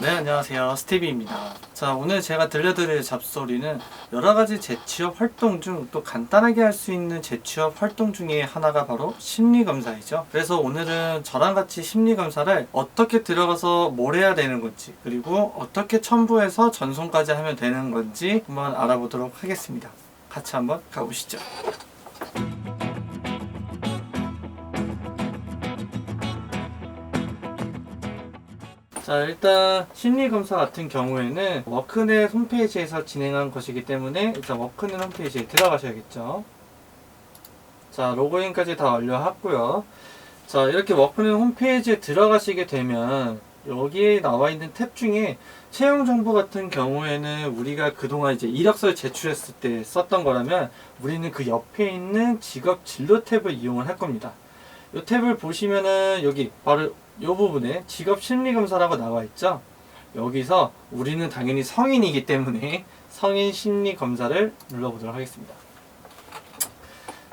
네, 안녕하세요. 스티비입니다. 자, 오늘 제가 들려드릴 잡소리는 여러 가지 재취업 활동 중 또 간단하게 할 수 있는 재취업 활동 중에 하나가 바로 심리검사이죠. 그래서 오늘은 저랑 같이 심리검사를 어떻게 들어가서 뭘 해야 되는 건지, 그리고 어떻게 첨부해서 전송까지 하면 되는 건지 한번 알아보도록 하겠습니다. 같이 한번 가보시죠. 자 일단 심리검사 같은 경우에는 워크넷 홈페이지에서 진행한 것이기 때문에 일단 워크넷 홈페이지에 들어가셔야겠죠. 자 로그인까지 다 완료하고요. 자 이렇게 워크넷 홈페이지에 들어가시게 되면 여기에 나와 있는 탭 중에 채용 정보 같은 경우에는 우리가 그동안 이제 이력서를 제출했을 때 썼던 거라면 우리는 그 옆에 있는 직업 진로 탭을 이용을 할 겁니다. 이 탭을 보시면은 여기 바로 이 부분에 직업 심리 검사라고 나와 있죠. 여기서 우리는 당연히 성인이기 때문에 성인 심리 검사를 눌러보도록 하겠습니다.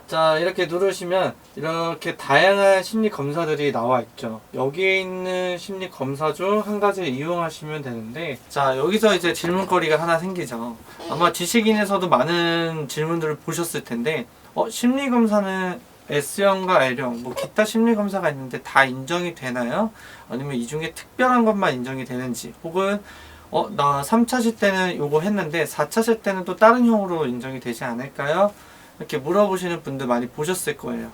자 이렇게 누르시면 이렇게 다양한 심리 검사들이 나와 있죠. 여기에 있는 심리 검사 중 한 가지를 이용하시면 되는데 자 여기서 이제 질문거리가 하나 생기죠. 아마 지식인에서도 많은 질문들을 보셨을 텐데 어 심리 검사는 S형과 L형, 뭐 기타 심리 검사가 있는데 다 인정이 되나요? 아니면 이 중에 특별한 것만 인정이 되는지, 혹은 어, 나 3차시 때는 요거 했는데 4차시 때는 또 다른 형으로 인정이 되지 않을까요? 이렇게 물어보시는 분들 많이 보셨을 거예요.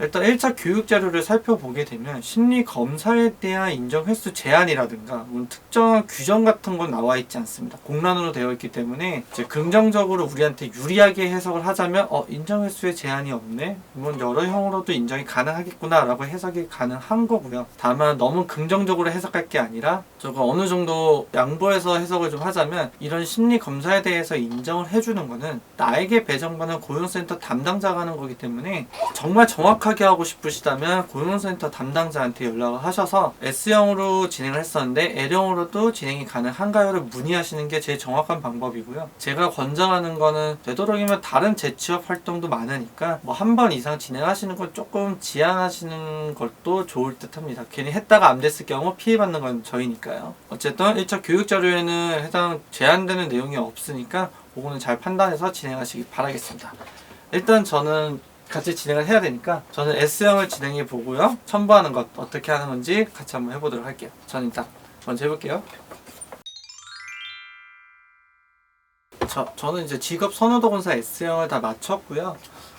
일단 1차 교육 자료를 살펴보게 되면 심리 검사에 대한 인정 횟수 제한이라든가 뭐 특정한 규정 같은 건 나와 있지 않습니다. 공란으로 되어 있기 때문에 이제 긍정적으로 우리한테 유리하게 해석을 하자면 어 인정 횟수에 제한이 없네. 그러면 여러 형으로도 인정이 가능하겠구나라고 해석이 가능한 거고요. 다만 너무 긍정적으로 해석할 게 아니라 저거 어느 정도 양보해서 해석을 좀 하자면 이런 심리 검사에 대해서 인정을 해주는 거는 나에게 배정받는 고용센터 담당자가 하는 거기 때문에 정말 정확한 정확하게 하고 싶으시다면 고용센터 담당자한테 연락을 하셔서 S형으로 진행을 했었는데 L형으로도 진행이 가능한가요를 문의하시는 게 제일 정확한 방법이고요. 제가 권장하는 거는 되도록이면 다른 재취업 활동도 많으니까 뭐 한 번 이상 진행하시는 걸 조금 지양하시는 것도 좋을 듯 합니다. 괜히 했다가 안 됐을 경우 피해받는 건 저희니까요. 어쨌든 1차 교육 자료에는 해당 제한되는 내용이 없으니까 그거는 잘 판단해서 진행하시기 바라겠습니다. 일단 저는 같이 진행을 해야 되니까 저는 S형을 진행해 보고요. 첨부하는 것 어떻게 하는 건지 같이 한번 해보도록 할게요. 저는 일단 먼저 해볼게요. 저, 저는 이제 직업 선호도 검사 S형을 다 마쳤고요.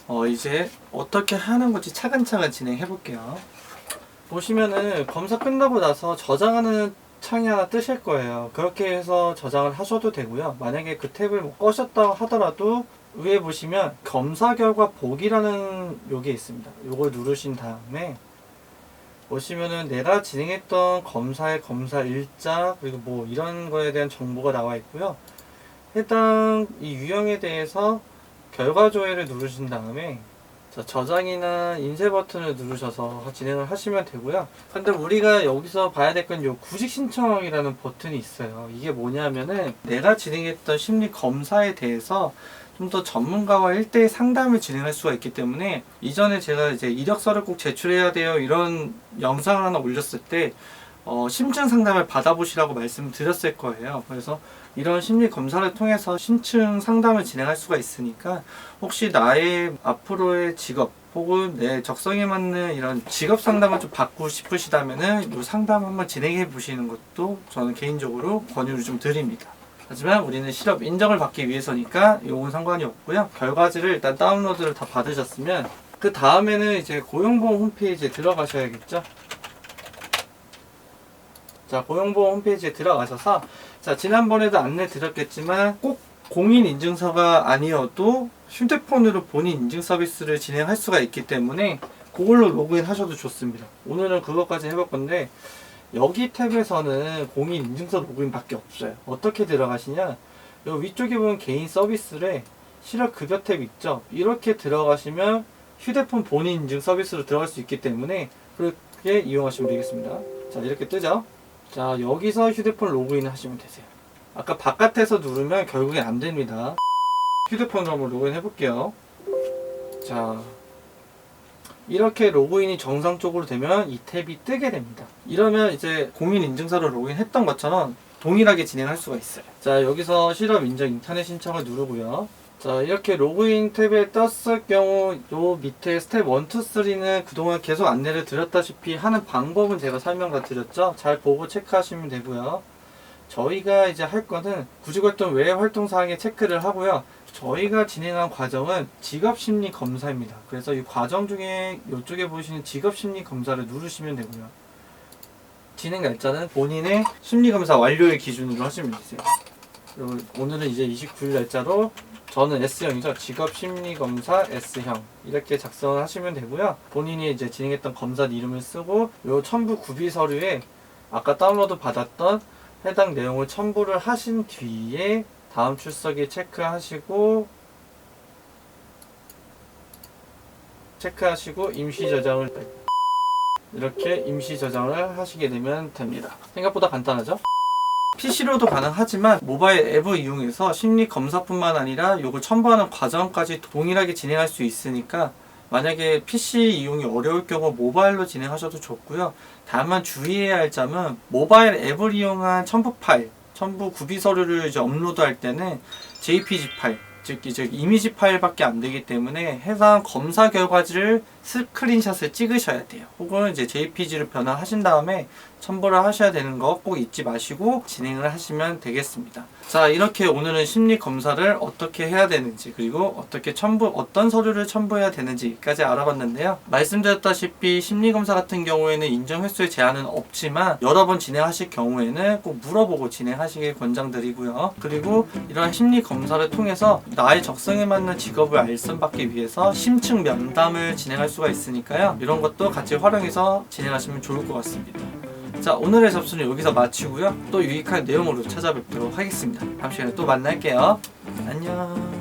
어, 이제 어떻게 하는 건지 차근차근 진행해 볼게요. 보시면은 검사 끝나고 나서 저장하는 창이 하나 뜨실 거예요. 그렇게 해서 저장을 하셔도 되고요. 만약에 그 탭을 뭐 꺼셨다 하더라도 위에 보시면 검사 결과 보기라는 요게 있습니다. 요걸 누르신 다음에 보시면은 내가 진행했던 검사의 검사 일자 그리고 뭐 이런 거에 대한 정보가 나와 있고요. 해당 이 유형에 대해서 결과 조회를 누르신 다음에 자, 저장이나 인쇄 버튼을 누르셔서 진행을 하시면 되고요. 근데 우리가 여기서 봐야 될 건 요 구직 신청이라는 버튼이 있어요. 이게 뭐냐면은 내가 진행했던 심리 검사에 대해서 좀 더 전문가와 1대1 상담을 진행할 수가 있기 때문에 이전에 제가 이제 이력서를 꼭 제출해야 돼요 이런 영상을 하나 올렸을 때 어, 심층 상담을 받아보시라고 말씀드렸을 거예요. 그래서 이런 심리 검사를 통해서 심층 상담을 진행할 수가 있으니까 혹시 나의 앞으로의 직업 혹은 내 적성에 맞는 이런 직업 상담을 좀 받고 싶으시다면은 이 상담 한번 진행해 보시는 것도 저는 개인적으로 권유를 좀 드립니다. 하지만 우리는 실업 인정을 받기 위해서니까 이건 상관이 없고요. 결과지를 일단 다운로드를 다 받으셨으면 그 다음에는 이제 고용보험 홈페이지에 들어가셔야겠죠. 자, 고용보험 홈페이지에 들어가셔서 자, 지난번에도 안내 드렸겠지만 꼭 공인 인증서가 아니어도 휴대폰으로 본인 인증 서비스를 진행할 수가 있기 때문에 그걸로 로그인 하셔도 좋습니다. 오늘은 그것까지 해볼 건데 여기 탭에서는 공인 인증서 로그인 밖에 없어요. 어떻게 들어가시냐? 여기 위쪽에 보면 개인 서비스래 실업 급여 탭 있죠? 이렇게 들어가시면 휴대폰 본인 인증 서비스로 들어갈 수 있기 때문에 그렇게 이용하시면 되겠습니다. 자, 이렇게 뜨죠? 자, 여기서 휴대폰 로그인 하시면 되세요. 아까 바깥에서 누르면 결국에 안 됩니다. 휴대폰으로 한번 로그인 해볼게요. 자, 이렇게 로그인이 정상적으로 되면 이 탭이 뜨게 됩니다. 이러면 이제 공인 인증서로 로그인했던 것처럼 동일하게 진행할 수가 있어요. 자 여기서 실업 인증 인터넷 신청을 누르고요. 자 이렇게 로그인 탭에 떴을 경우 요 밑에 스텝 1, 2, 3는 그동안 계속 안내를 드렸다시피 하는 방법은 제가 설명 다 드렸죠. 잘 보고 체크하시면 되고요. 저희가 이제 할 거는 구직활동 외 활동 사항에 체크를 하고요. 저희가 진행한 과정은 직업심리 검사입니다. 그래서 이 과정 중에 이쪽에 보시는 직업심리 검사를 누르시면 되고요. 진행 날짜는 본인의 심리 검사 완료일 기준으로 하시면 되세요. 오늘은 이제 29일 날짜로 저는 S형이죠. 직업 심리 검사 S형 이렇게 작성을 하시면 되고요. 본인이 이제 진행했던 검사 이름을 쓰고 요 첨부 구비 서류에 아까 다운로드 받았던 해당 내용을 첨부를 하신 뒤에 다음 출석일 체크하시고 체크하시고 임시 저장을 이렇게 임시 저장을 하시게 되면 됩니다. 생각보다 간단하죠? PC로도 가능하지만 모바일 앱을 이용해서 심리 검사뿐만 아니라 이걸 첨부하는 과정까지 동일하게 진행할 수 있으니까 만약에 PC 이용이 어려울 경우 모바일로 진행하셔도 좋고요. 다만 주의해야 할 점은 모바일 앱을 이용한 첨부 파일, 첨부 구비 서류를 이제 업로드할 때는 JPG 파일, 즉 이제 이미지 파일밖에 안 되기 때문에 해당 검사 결과지를 스크린샷을 찍으셔야 돼요. 혹은 이제 JPG를 변환하신 다음에 첨부를 하셔야 되는 거 꼭 잊지 마시고 진행을 하시면 되겠습니다. 자, 이렇게 오늘은 심리 검사를 어떻게 해야 되는지 그리고 어떻게 첨부 어떤 서류를 첨부해야 되는지까지 알아봤는데요. 말씀드렸다시피 심리 검사 같은 경우에는 인정 횟수의 제한은 없지만 여러 번 진행하실 경우에는 꼭 물어보고 진행하시길 권장드리고요. 그리고 이러한 심리 검사를 통해서 나의 적성에 맞는 직업을 알선받기 위해서 심층 면담을 진행할 수가 있으니까요. 이런 것도 같이 활용해서 진행하시면 좋을 것 같습니다. 자 오늘의 접수는 여기서 마치고요 또 유익한 내용으로 찾아뵙도록 하겠습니다 다음 시간에 또 만날게요 안녕